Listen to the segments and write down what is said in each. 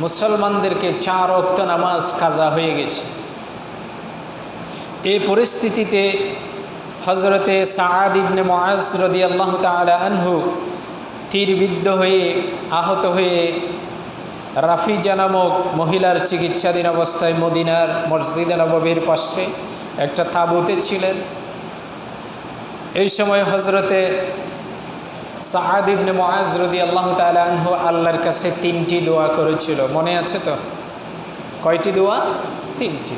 মুসলমানদেরকে চার অক্ত নামাজ কাজা হয়ে গেছে। এই পরিস্থিতিতে হজরতে সাআদ ইবনে মুআজ রাদিয়াল্লাহু তাআলা আনহু তীরবিদ্ধ হয়ে, আহত হয়ে রাফিজা নামক মহিলার চিকিৎসাধীন অবস্থায় মদিনার মসজিদে নববীর পাশে একটা তাঁবুতে ছিলেন। এই সময় হজরতে সাহাদ ইবনে মুআজ রাদিয়াল্লাহু তাআলা আনহু আল্লাহর কাছে তিনটি দোয়া করেছিল। মনে আছে তো? কয়টি দোয়া? তিনটি।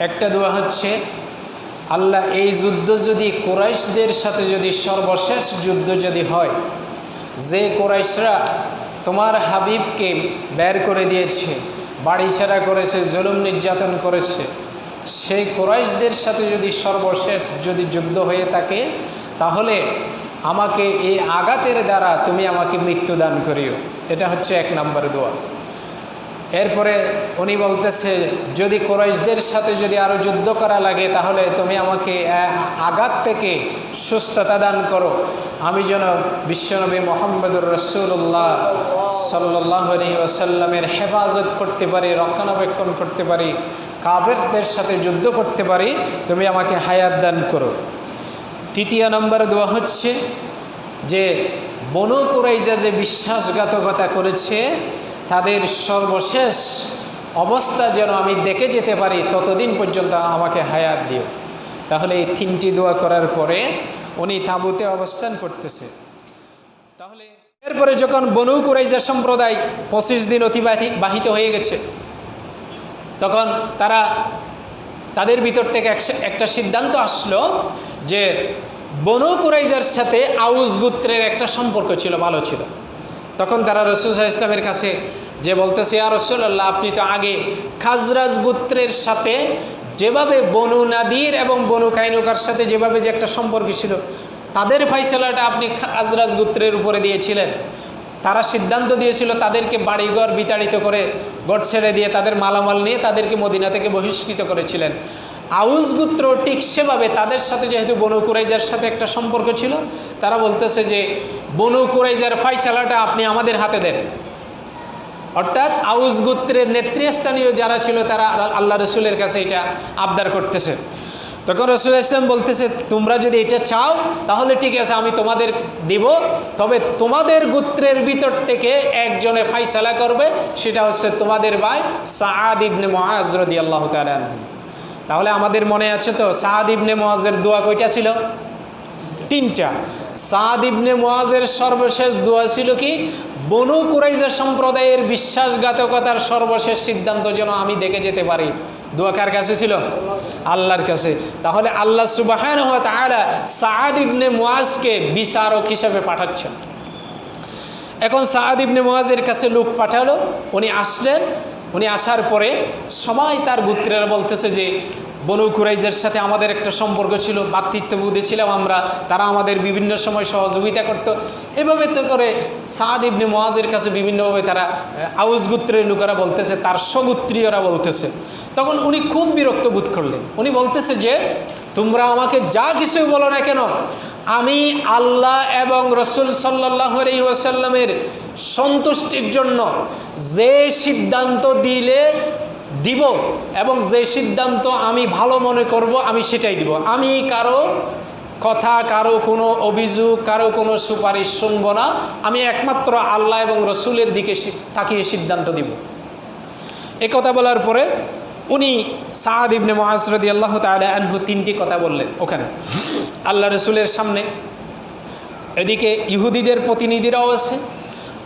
একটা দোয়া হচ্ছে, আল্লাহ এই যুদ্ধ যদি কোরাইশদের সাথে যদি সর্বশেষ যুদ্ধ যদি হয়, যে কোরাইশরা তোমার হাবিবকে বের করে দিয়েছে, বাড়ি ছাড়া করেছে, জুলুম নির্যাতন করেছে, সেই কোরাইশদের সাথে যদি সর্বশেষ যদি যুদ্ধ হয়ে থাকে, তাহলে আমাকে এই আঘাতের দ্বারা তুমি আমাকে মৃত্যুদান করিও। এটা হচ্ছে এক নম্বর দোয়া। এরপরে উনি বলতেছে, যদি কোরাইশদের সাথে যদি আরও যুদ্ধ করা লাগে, তাহলে তুমি আমাকে আঘাত থেকে সুস্থতা দান করো। আমি যেন বিশ্বনবী মোহাম্মদুর রসুল্লাহ সাল্লাহ ওসাল্লামের হেফাজত করতে পারি, রক্ষণাবেক্ষণ করতে পারি কাবেরদের সাথে যুদ্ধ করতে পারি, তুমি আমাকে হায়াত দান করো। তৃতীয় নম্বর দোয়া হচ্ছে যে বনু কুরাইজা যে বিশ্বাসঘাতকতা করেছে, তাদের সর্বশেষ অবস্থা যেন আমি দেখে যেতে পারি, ততদিন পর্যন্ত আমাকে হায়াত দিও। তাহলে এই তিনটি দোয়া করার পরে উনি তাঁবুতে অবস্থান করতেছে। তাহলে এরপরে যখন বনু কুরাইজা সম্প্রদায় পঁচিশ দিন অতিবাহিত বাহিত হয়ে গেছে, তখন তারা তাদের ভিতর থেকে এক- একটা সিদ্ধান্ত আসলো যে বনু কুরাইজার সাথে আউস গুত্রের একটা সম্পর্ক ছিল, ভালো ছিল। তখন তারা রসুল ইসলামের কাছে যে বলতেছে আর রসুল্লাহ আপনি তো আগে খাজরাজ গুত্রের সাথে যেভাবে বনু নাদির এবং বনু কাইনুকার সাথে যেভাবে যে একটা সম্পর্ক ছিল, তাদের ফাইসলাটা আপনি খাজরাজ গুত্রের উপরে দিয়েছিলেন। তারা সিদ্ধান্ত দিয়েছিল তাদেরকে বাড়িঘর বিতাড়িত করে গড় ছেড়ে দিয়ে তাদের মালামাল নিয়ে তাদেরকে মদিনা থেকে বহিষ্কৃত করেছিলেন। আউস গুত্র ঠিক সেভাবে তাদের সাথে যেহেতু বনু কুরাইজার সাথে একটা সম্পর্ক ছিল, তারা বলতেছে যে বনু কুরাইজার ফাইসালাটা আপনি আমাদের হাতে দেন। অর্থাৎ আউস গুত্রের নেতৃস্থানীয় যারা ছিল তারা আল্লাহ রসুলের কাছে এটা আবদার করতেছে। তখন রসুল ইসলাম বলতেছে, তোমরা যদি এটা চাও, তাহলে ঠিক আছে, আমি তোমাদের দিব। তবে তোমাদের গোত্রের ভিতর থেকে একজনে ফাইসালা করবে, সেটা হচ্ছে তোমাদের ভাই সাআদ ইবনে মুআজ রাদিয়াল্লাহু তাআলা আনহু। তাহলে আমাদের মনে আছে তো, সাআদ ইবনে মুআজের দোয়া কয়টা ছিল? তিনটা। সাদ ইবনে মুআজের সর্বশেষ দোয়া ছিল কি? বনু কুরাইজা সম্প্রদায়ের বিশ্বাসঘাতকতার সর্বশেষ সিদ্ধান্ত যেন আমি দেখে যেতে পারি। দোয়া কার কাছে ছিল? আল্লাহর কাছে। তাহলে আল্লাহ সুবাহান হওয়া তাহারা সাহাদ ইবনে মোয়াজকে বিচারক হিসাবে পাঠাচ্ছেন। এখন সাহাদ ইবনে মোয়াজের কাছে লোক পাঠালো, উনি আসলেন, উনি আসার পরে সবাই তার গুত্রেরা বলতেছে যে বনু কুরাইজের সাথে আমাদের একটা সম্পর্ক ছিল মাতৃত্ববোধে ছিলাম আমরা। তারা আমাদের বিভিন্ন সময় সহযোগিতা করত। এভাবে তো করে সাদ ইবনে মহাজের কাছে বিভিন্নভাবে তারা আউস গুত্রের লোকেরা বলতেছে, তার স্বগুত্রীয়রা বলতেছে। তখন উনি খুব বিরক্ত বোধ করলেন। উনি বলতেছে যে, তোমরা আমাকে যা কিছু বলো না কেন, আমি আল্লাহ এবং রসুল সাল্লাহ ওয়াসাল্লামের সন্তুষ্টির জন্য যে সিদ্ধান্ত দিলে দিব এবং যে সিদ্ধান্ত আমি ভালো মনে করব, আমি সেটাই দিব। আমি কারও কথা, কারও কোনো অভিযোগ, কারও কোনো সুপারিশ শুনব না। আমি একমাত্র আল্লাহ এবং রসুলের দিকে তাকিয়ে সিদ্ধান্ত দিব। এ কথা বলার পরে উনি সাদ ইবনে মহাসরদি আল্লাহ তালা আনহু তিনটি কথা বললেন ওখানে। আল্লাহ রসুলের সামনে। এদিকে ইহুদিদের প্রতিনিধিরাও আছে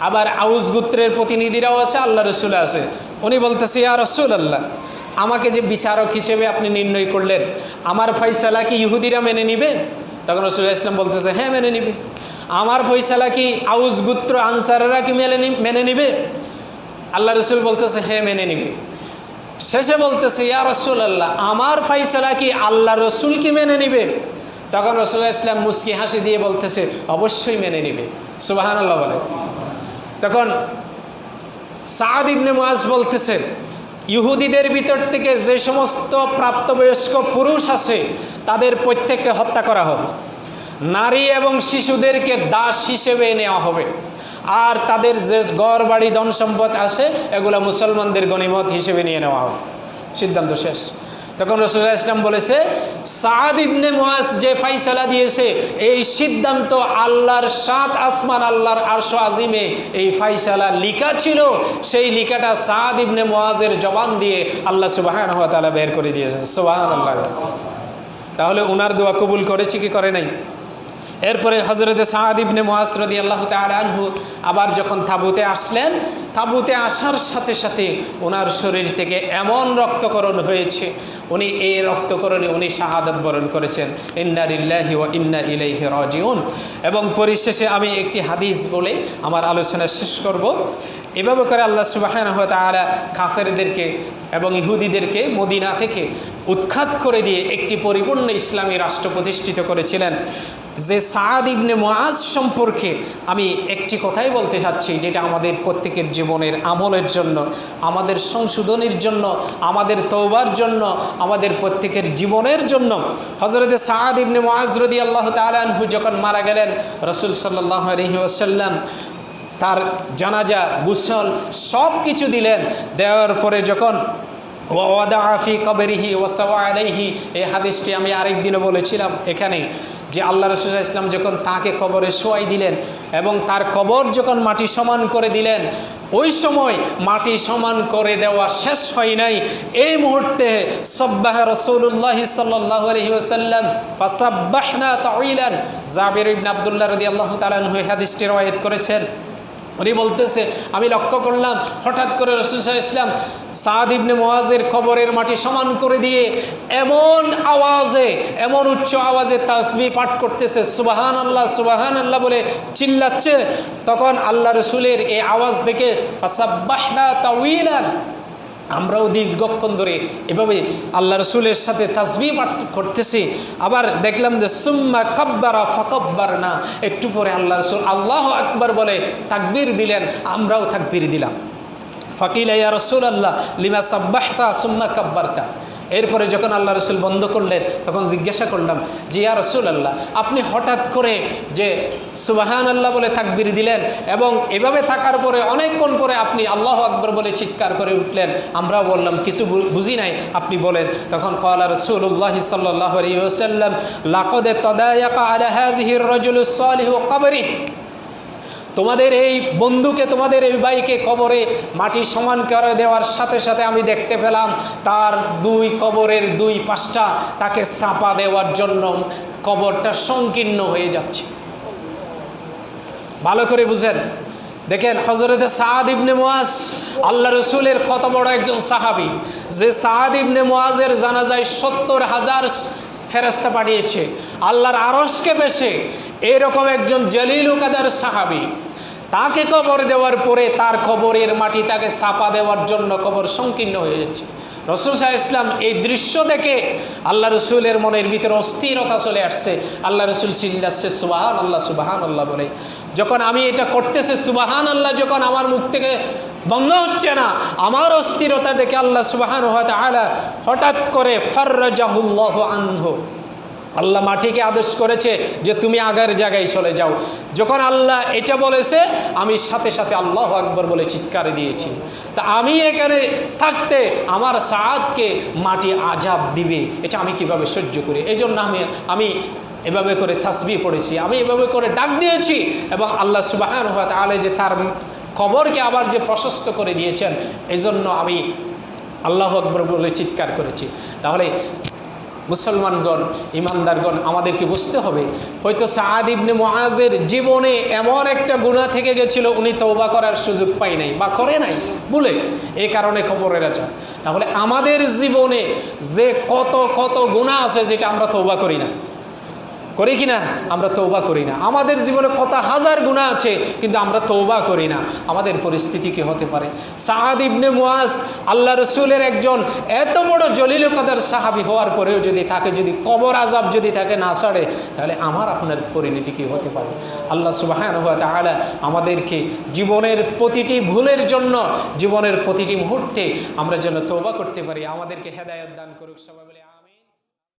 আবার আউস গুত্রের প্রতিনিধিরাও আছে, আল্লাহ রসুল আছে। উনি বলতেছে, ইয়া রসুল আল্লাহ আমাকে যে বিচারক হিসেবে আপনি নির্ণয় করলেন, আমার ফয়সালা কি ইহুদিরা মেনে নিবে? তখন রসুল ইসলাম বলতেছে হ্যাঁ মেনে নিবে। আমার ফয়সালা কি আউস গুত্র আনসারেরা কি মেনে মেনে নিবে? আল্লাহ রসুল বলতেছে হ্যাঁ মেনে নিবে। শেষে বলতেছে, ইয়া রসুল আল্লাহ আমার ফাইসলা কি আল্লাহ রসুল কি মেনে নিবে? তখন রসুল্লাহ ইসলাম মুস্কি হাসি দিয়ে বলতেছে, অবশ্যই মেনে নিবে। সুবাহান আল্লাহ বলে। তখন সাদ ইবনে মাস বলতেছে, ইহুদিদের ভিতর থেকে যে সমস্ত প্রাপ্তবয়স্ক পুরুষ আছে, তাদের প্রত্যেককে হত্যা করা হবে নারী এবং শিশুদেরকে দাস হিসেবে নেওয়া হবে। আর তাদের যে গড়, বাড়ি, ধন সম্পদ আসে এগুলো মুসলমানদের গণিমত হিসেবে নিয়ে নেওয়া হবে সিদ্ধান্ত শেষ। তখন রসুল্লাহ ইসলাম বলেছে সাদ ইবনে মুয়াজ যে ফাইসালা দিয়েছে, এই সিদ্ধান্ত আল্লাহর সাত আসমান, আল্লাহর আরশ আজিমে এই ফাইসালা লিখা ছিল। সেই লিখাটা সাদ ইবনে মুয়াজের জবান দিয়ে আল্লাহ সুবাহান হাত বের করে দিয়েছেন। সুবাহ আল্লাহ তাহলে উনার দোয়া কবুল করেছে কি করে নাই? এরপরে হজরত সাহাদ ইবনে মহাসরদি আল্লাহ আনহু আবার যখন তাবুতে আসলেন, তাবুতে আসার সাথে সাথে ওনার শরীর থেকে এমন রক্তকরণ হয়েছে, উনি এই রক্তকরণে উনি শাহাদত বরণ করেছেন ইন্নারিল্লাহি ও ইন্না ইলাইহি রাজিউন। এবং পরিশেষে আমি একটি হাদিস বলে আমার আলোচনা শেষ করব। এভাবে করে আল্লাহ সুবাহান তাআলা কাফেরদেরকে এবং ইহুদিদেরকে মদিনা থেকে উৎখাত করে দিয়ে একটি পরিপূর্ণ ইসলামী রাষ্ট্র প্রতিষ্ঠিত করেছিলেন। যে সাদ ইবনে মোয়াজ সম্পর্কে আমি একটি কথাই বলতে চাচ্ছি, যেটা আমাদের প্রত্যেকের জীবনের আমলের জন্য, আমাদের সংশোধনের জন্য, আমাদের তৌবার জন্য, আমাদের প্রত্যেকের জীবনের জন্য। হজরতে সাদ ইবনে মোয়াজ রদি আল্লাহ তালহু যখন মারা গেলেন, রসুল সাল্লাহ আলহি ওসাল্লাম তার জানাজা, গুসল সব কিছু দিলেন। দেওয়ার পরে যখন ওয়াদাফি কবেরিহি ওয়াসাওয়া এই হাদিসটি আমি আরেক দিনও বলেছিলাম এখানে যে আল্লাহ রসুল্লাহ ইসলাম যখন তাকে কবরে শোয়াই দিলেন এবং তার কবর যখন মাটি সমান করে দিলেন, ওই সময় মাটি সমান করে দেওয়া শেষ হয় নাই। এই মুহূর্তে সব্বাহ রসৌল্লাহ সাল্লাহ আলহি ওসাল্লাম ফাসাব্বাহনা জাবির আবদুল্লাহ রদি আল্লাহ তালান হাদিসটি রয়েত করেছেন। উনি বলতেছে, আমি লক্ষ্য করলাম, হঠাৎ করে রসুল শাহ ইসলাম সাদ ইবনে মোয়াজের কবরের মাটি সমান করে দিয়ে এমন আওয়াজে, এমন উচ্চ আওয়াজে তাসবি পাঠ করতেছে সুবাহান আল্লাহ সুবাহান আল্লাহ বলে চিল্লাচ্ছে। তখন আল্লাহ রসুলের এই আওয়াজ দেখে আমরাও দীর্ঘক্ষণ ধরে এভাবে আল্লাহ রসুলের সাথে তাজবি পাঠ করতেছি। আবার দেখলাম যে, সুম্মা কাব্বারা ফকব্বার না একটু পরে আল্লাহ রসুল আল্লাহ আকবর বলে, তাকবির দিলেন, আমরাও তাকবির দিলাম। ফকিল ইয়া রসুল আল্লাহ লিমা সাব্বাহতা সুম্মা কাব্বারতা? এরপরে যখন আল্লাহ রসুল বন্ধ করলেন, তখন জিজ্ঞাসা করলাম যে ইয়া রসুল আল্লাহ আপনি হঠাৎ করে যে সুবাহান আল্লাহ বলে তাকবির দিলেন এবং এভাবে থাকার পরে অনেকক্ষণ পরে আপনি আল্লাহ আকবর বলে চিৎকার করে উঠলেন, আমরাও বললাম, কিছু বুঝি নাই, আপনি বলেন। তখন কলা রসুল্লাহ সাল্লাহ ওসাল্লাম লাকদে তদায়াকা আলহাজহির রজুল সালিহ তোমাদের এই বন্ধুকে তোমাদের এই ভাইকে কবরে মাটি সমান করে দেওয়ার সাথে সাথে আমি দেখতে পেলাম, তার দুই কবরের দুই পাশটা তাকে চাপা দেওয়ার জন্য কবরটা সংকীর্ণ হয়ে যাচ্ছে। ভালো করে বুঝেন। দেখেন হজরতে সাহাদ ইবনে মোয়াজ আল্লাহ রসুলের কত বড় একজন সাহাবি, যে সাহাদ ইবনে মোয়াজের জানা যায় সত্তর হাজার ফেরস্তা পাঠিয়েছে। আল্লাহর আরসকে বেশে এরকম একজন জলিল কাদার সাহাবি, তাকে কবর দেওয়ার পরে তার কবরের মাটি তাকে চাপা দেওয়ার জন্য কবর সংকীর্ণ হয়ে যাচ্ছে। রসুল সাহা ইসলাম এই দৃশ্য দেখে আল্লাহ রসুলের মনের ভিতরে অস্থিরতা চলে আসছে। আল্লাহ রসুল চিল্লাচ্ছে সুবাহান আল্লাহ সুবাহান আল্লাহ বলে। যখন আমি এটা করতেছে সুবাহান আল্লাহ যখন আমার মুখ থেকে বন্ধ হচ্ছে না, আমার অস্থিরতা দেখে আল্লাহ সুবাহান হঠাৎ করে ফার্রাজাহুল্লাহ আন্ধ আল্লাহ মাটিকে আদেশ করেছে যে তুমি আগের জায়গায় চলে যাও। যখন আল্লাহ এটা বলেছে, আমি সাথে সাথে আল্লাহ আকবর বলে চিৎকার দিয়েছি। তা আমি এখানে থাকতে আমার সাদকে মাটি আজাব দিবে, এটা আমি কীভাবে সহ্য করি? এই জন্য আমি আমি এভাবে করে তাসবি পড়েছি, আমি এভাবে করে ডাক দিয়েছি এবং আল্লাহ সুবাহান তাহলে যে তার কবরকে আবার যে প্রশস্ত করে দিয়েছেন এই জন্য আমি আল্লাহ আকবর বলে চিৎকার করেছি। তাহলে মুসলমানগণ, ইমানদারগণ, আমাদেরকে বুঝতে হবে। হয়তো সাদ ইবনে মহাজের জীবনে এমন একটা গুণা থেকে গেছিল, উনি তৌবা করার সুযোগ পাই নাই বা করে নাই। বলে এই কারণে খবরের আছে তাহলে আমাদের জীবনে যে কত কত গুণা আছে, যেটা আমরা তৌবা করি না। করি কি না? আমরা তৌবা করি না। আমাদের জীবনে কত হাজার গুণা আছে, কিন্তু আমরা তৌবা করি না। আমাদের পরিস্থিতি কি হতে পারে? সাহাদ ইবনে মুয়াজ আল্লাহ রসুলের একজন এত বড় জলিল কাদার সাহাবি হওয়ার পরেও যদি তাকে যদি কবর আজাব যদি তাকে না সারে তাহলে আমার আপনার পরিণতি কি হতে পারে? আল্লাহ হওয়া তাহলে আমাদেরকে জীবনের প্রতিটি ভুলের জন্য, জীবনের প্রতিটি মুহূর্তে আমরা যেন তৌবা করতে পারি। আমাদেরকে হেদায়ত দান করুক। সবাই বলে